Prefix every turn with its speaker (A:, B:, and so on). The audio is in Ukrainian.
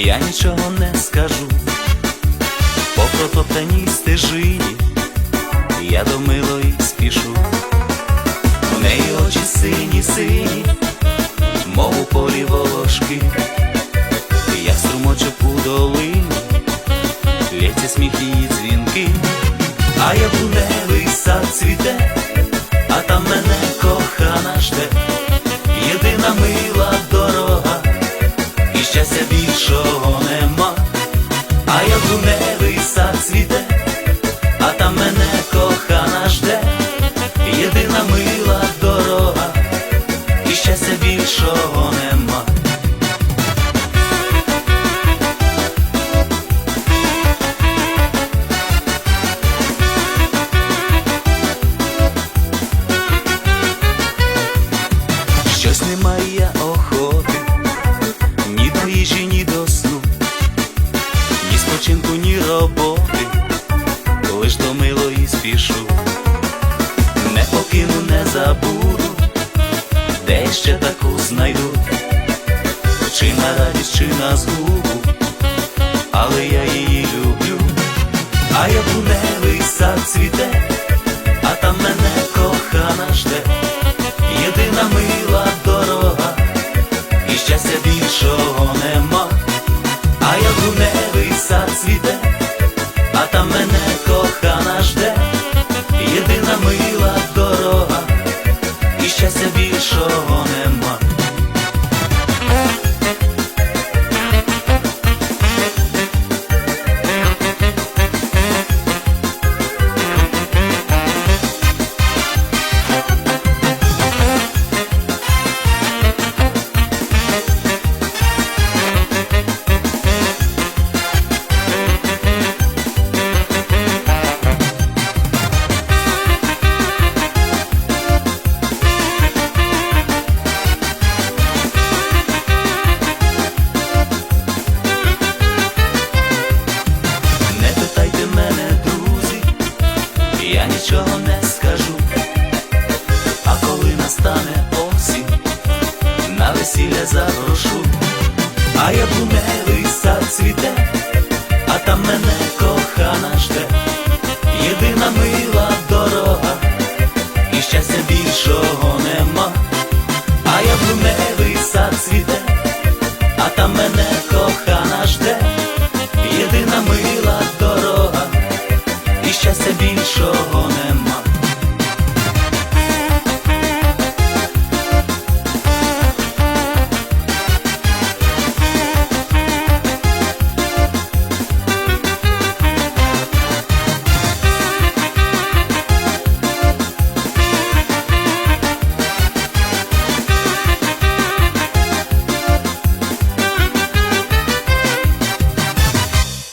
A: я нічого не скажу, по протоптаній стежині я до милої спішу, в неї очі сині, сині, мов у полі волошки, я струмочок у долині, лється сміх її дзвінки, а я буневий сад цвіте, а там мене кохана жде, цвіте, а там мене кохана жде, єдина мила дорога, і щастя більшого нема. Щось немає охоти, ні до їжі, ні до сну, ні спочинку, ні роботи, лиш до милої спішу, не покину, не забуду, де ще таку знайду, чи на радість, чи на згубу, але я її люблю, а я буневий сад цвіте, а там мене кохана жде. Єдина мила дорога, і щастя більшого нема, а я гуневий сад цвіте, я нічого не скажу. А коли настане осінь, на весілля запрошу, а я буневий сад цвіте, а там мене кохана жде, єдина мила серця більшого нема.